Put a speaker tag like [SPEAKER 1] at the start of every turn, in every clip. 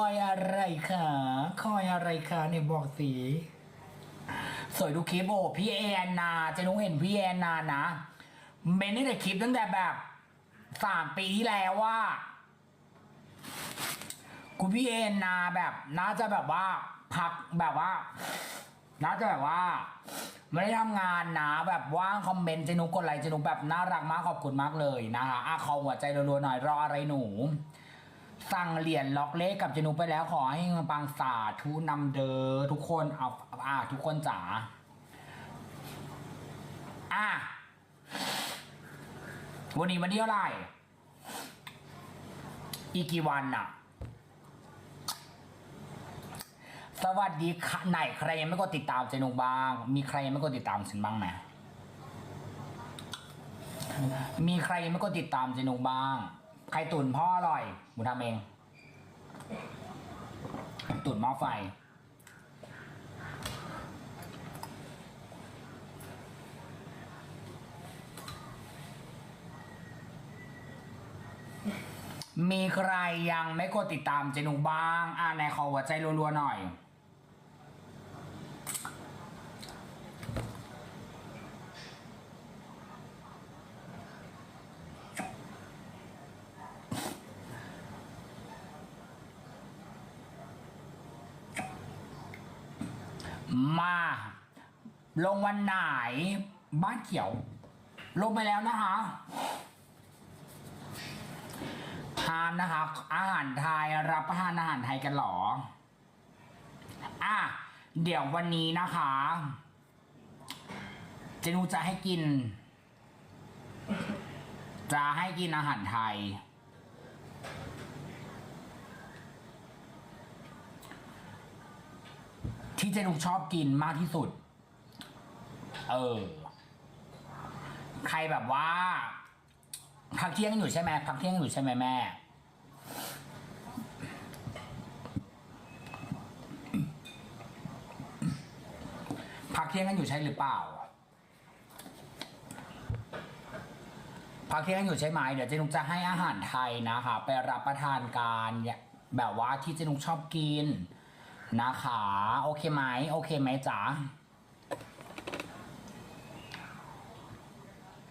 [SPEAKER 1] อยอะไรคะคอยอะไรคะเนี่ยบอกสิสวยดูคลิปโอ้พี่แอนนาเจะนุ้งเห็นพี่แอนนานะเมนนี่แต่คลิปตั้งแต่แบบสามปีที่แล้วว่าคุณพี่แอนนาแบบน่าจะแบบว่า พักแบบว่า น่าจะแบบว่าไม่ได้ทำงานนะแบบว่างคอมเมนต์เจนุกกดไลค์เจนุกแบบน่ารักมากขอบคุณมากเลยนะคะอะขอหัวใจรัวๆหน่อยรออะไรหนู สั่งเหรียญล็อกเลขกับจนุไปแล้วขอให้เงินปังสาธุนำเดอทุกคนเอาอะทุกคนจ๋าอะวันนี้วันที่เท่าไหร่อีกกี่วันน่ะ สวัสดีค่ะไหนใครยังไม่กดติดตามเจนุกบ้าง มีใครยังไม่กดติดตามฉันบ้างไหมมีใครยังไม่กดติดตามเจนุกบ้าง ใครตุ่นพ่ออร่อยหมูทำเอง ตุ่นหม้อไฟ มีใครยังไม่กดติดตามเจนุกบ้าง อ่านในขอหัวใจรัวๆหน่อย มา ลงวันไหน บ้านเขียว ลงไปแล้วนะคะทานนะคะ อาหารไทยรับประทานอาหารไทยกันหรอ อะ เดี๋ยววันนี้นะคะเจนูจะให้กิน จะให้กินอาหารไทย ที่เจนุกชอบกินมากที่สุด เออ ใครแบบว่าพักเที่ยงอยู่ใช่ไหมพักเที่ยงอยู่ใช่ไหมแม่ พักเที่ยงกันอยู่ใช่หรือเปล่า พักเที่ยงกันอยู่ใช่ไหมเดี๋ยวเจนุกจะให้อาหารไทยนะคะ ไปรับประทานการแบบว่าที่เจนุกชอบกิน นะคะ โอเคไหมโอเคไหมจ๋า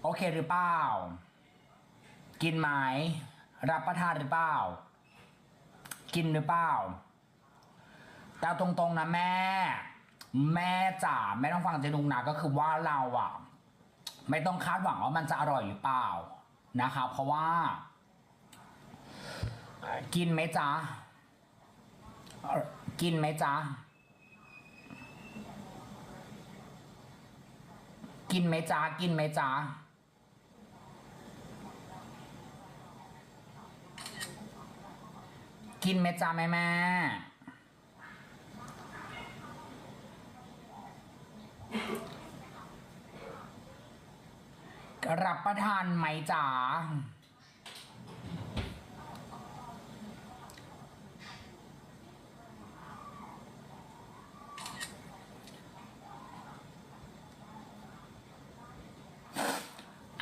[SPEAKER 1] โอเคหรือเปล่า กินไหมรับประทานหรือเปล่า กินหรือเปล่า แต่ตรงๆนะแม่ แม่จ๋าไม่ต้องฟังเจนุงนะก็คือว่าเราอะไม่ต้องคาดหวังว่ามันจะอร่อยหรือเปล่านะคะ เพราะว่า กินไหมจ๊ะ กินไหมจ๊ะ กินไหมจ๊ะ กินไหมจ๊ะ กินไหมจ๊ะแม่แม่รับประทานไหมจ๊ะ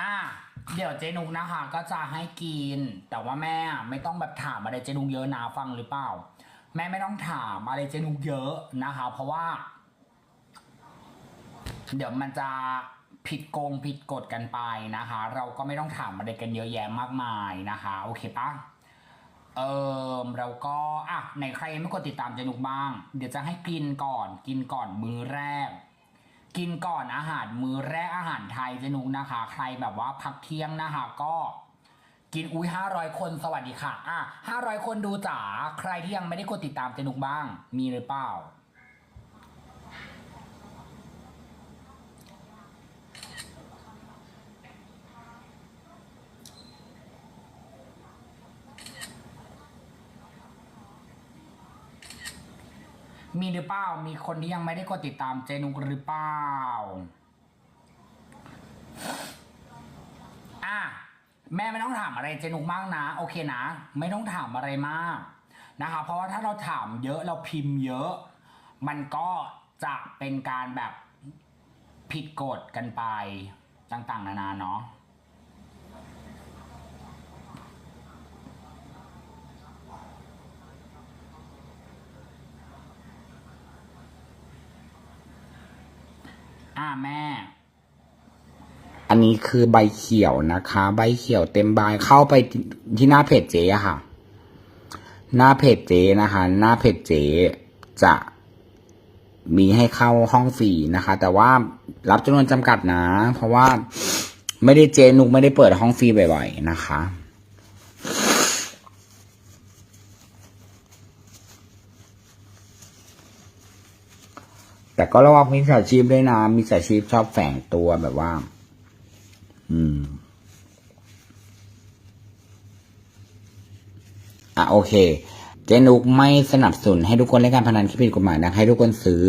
[SPEAKER 1] อะเดี๋ยวเจนุกนะคะก็จะให้กิน แต่ว่าแม่ไม่ต้องแบบถามอะไรเจนุกเยอะนะฟังหรือเปล่า แม่ไม่ต้องถามอะไรเจนุกเยอะนะคะ เพราะว่า เดี๋ยวมันจะผิดโกงผิดกฎกันไปนะคะ เราก็ไม่ต้องถามอะไรกันเยอะแยะมากมายนะคะ โอเคปะเออเราก็อะไหนใครไม่กดติดตามเจนุกบ้าง เดี๋ยวจะให้กินก่อนกินก่อนมื้อแรก กินก่อนอาหารมื้อแรกอาหารไทยเจนุกนะคะ ใครแบบว่าพักเที่ยงนะคะก็กินอุ้ยห้าร้อยคนสวัสดีค่ะ อะห้าร้อยคนดูจ๋าใครที่ยังไม่ได้กดติดตามเจนุกบ้าง มีหรือเปล่า มีหรือเปล่า มีคนที่ยังไม่ได้กดติดตามเจนุกหรือเปล่า อะ แม่ไม่ต้องถามอะไรเจนุกมากนะ โอเคนะ ไม่ต้องถามอะไรมากนะคะ เพราะว่าถ้าเราถามเยอะเราพิมพ์เยอะ มันก็จะเป็นการแบบผิดกฎกันไปต่างๆ นานาเนาะ อ่าแม่
[SPEAKER 2] อันนี้คือใบเขียวนะคะ ใบเขียวเต็มใบเข้าไปที่หน้าเพจเจ๊อะค่ะ หน้าเพจเจ๊นะคะ หน้าเพจเจ๊จะมีให้เข้าห้องฟรีนะคะ แต่ว่ารับจำนวนจำกัดนะ เพราะว่าไม่ได้เจนุกไม่ได้เปิดห้องฟรีบ่อยๆนะคะ แต่ก็ระวังมิจฉาชีพด้วยนะมิจฉาชีพชอบแฝงตัวแบบว่า อืม อะโอเค เจนุกไม่สนับสนุนให้ทุกคนเล่นการพนันที่ผิดกฎหมายนะให้ทุกคนซื้อ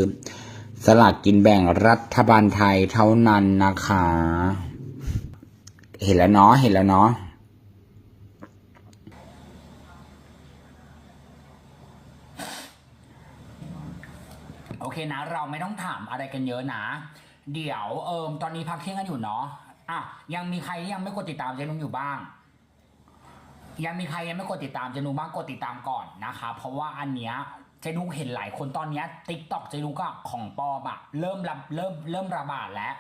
[SPEAKER 2] สลากกินแบ่งรัฐบาลไทยเท่านั้นนะคะ เห็นแล้วเนาะเห็นแล้วเนาะ
[SPEAKER 1] โอเค นะ เราไม่ต้องถามอะไรกันเยอะนะ เดี๋ยวเอิมตอนนี้พักเที่ยงกันอยู่เนาะอะยังมีใครยังไม่กดติดตามเจนุงอยู่บ้าง ยังมีใครยังไม่กดติดตามเจนุงบ้างกดติดตามก่อนนะคะ เพราะว่าอันเนี้ยเจนุงเห็นหลายคนตอนเนี้ติ๊กต็อกเจนุงก็ของปอมอะเริ่มระเริ่มเริ่มระบาดแล้ว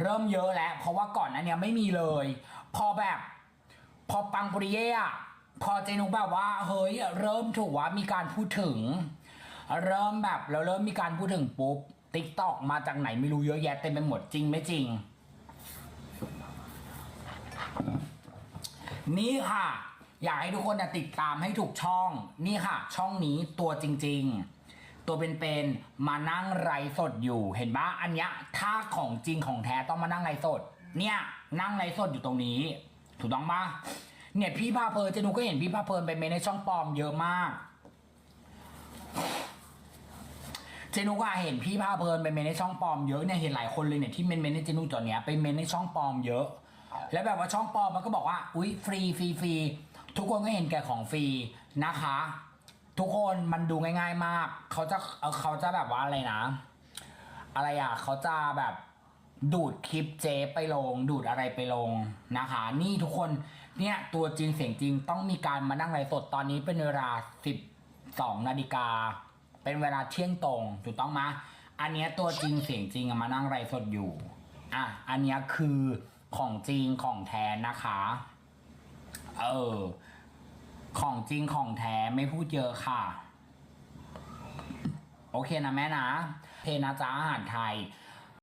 [SPEAKER 1] เริ่มเยอะแล้ว เพราะว่าก่อนอันเนี้ยไม่มีเลย พอแบบ พอปังปริเย่อะพอเจนุกแบบว่า เฮ้ย เริ่มถูกว่ามีการพูดถึง เริ่มแบบเราเริ่มมีการพูดถึงปุ๊บติ๊กตอกมาจากไหนไม่รู้เยอะแยะเต็มไปหมดจริงไม่จริง นี่ค่ะ อยากให้ทุกคนติดตามให้ถูกช่อง นี่ค่ะ ช่องนี้ตัวจริง ๆ ตัวเป็นๆมานั่งไลฟ์สดอยู่ เห็นปะอันเนี้ยถ้าของจริงของแท้ต้องมานั่งไลฟ์สด เนี่ย นั่งไลฟ์สดอยู่ตรงนี้ ถูกต้องปะเนี่ยพี่พาเพลินเจนูก็เห็นพี่พาเพลินไปเมนในช่องปลอมเยอะมาก เจนุกอะเห็นพี่พาเพลินไปเมนในช่องปลอมเยอะเนี่ยเห็นหลายคนเลยเนี่ยที่เมนเมนในเจนุตอนเนี้ยไปเมนในช่องปลอมเยอะ แล้วแบบว่าช่องปลอมมันก็บอกว่าอุ๊ยฟรีฟรีฟรีทุกคนก็เห็นแก่ของฟรีนะคะ ทุกคนมันดูง่าย ๆมาก เขาจะเอ่อเขาจะแบบว่าอะไรนะ อะไรอะเขาจะแบบดูดคลิปเจไปลง ดูดอะไรไปลงนะคะ นี่ทุกคนเนี่ยตัวจริงเสียงจริงต้องมีการมานั่งไลฟ์สดตอนนี้เป็นเวลาสิบสองนาฬิกา เป็นเวลาเที่ยงตรงถูกต้องไหมอันเนี้ยตัวจริงเสียงจริงอะมานั่งไรสดอยู่ อะ อันเนี้ยคือของจริงของแท้นะคะ เออ ของจริงของแท้ไม่พูดเยอะค่ะ โอเคนะแม่นะเพนะจ้าอาหารไทย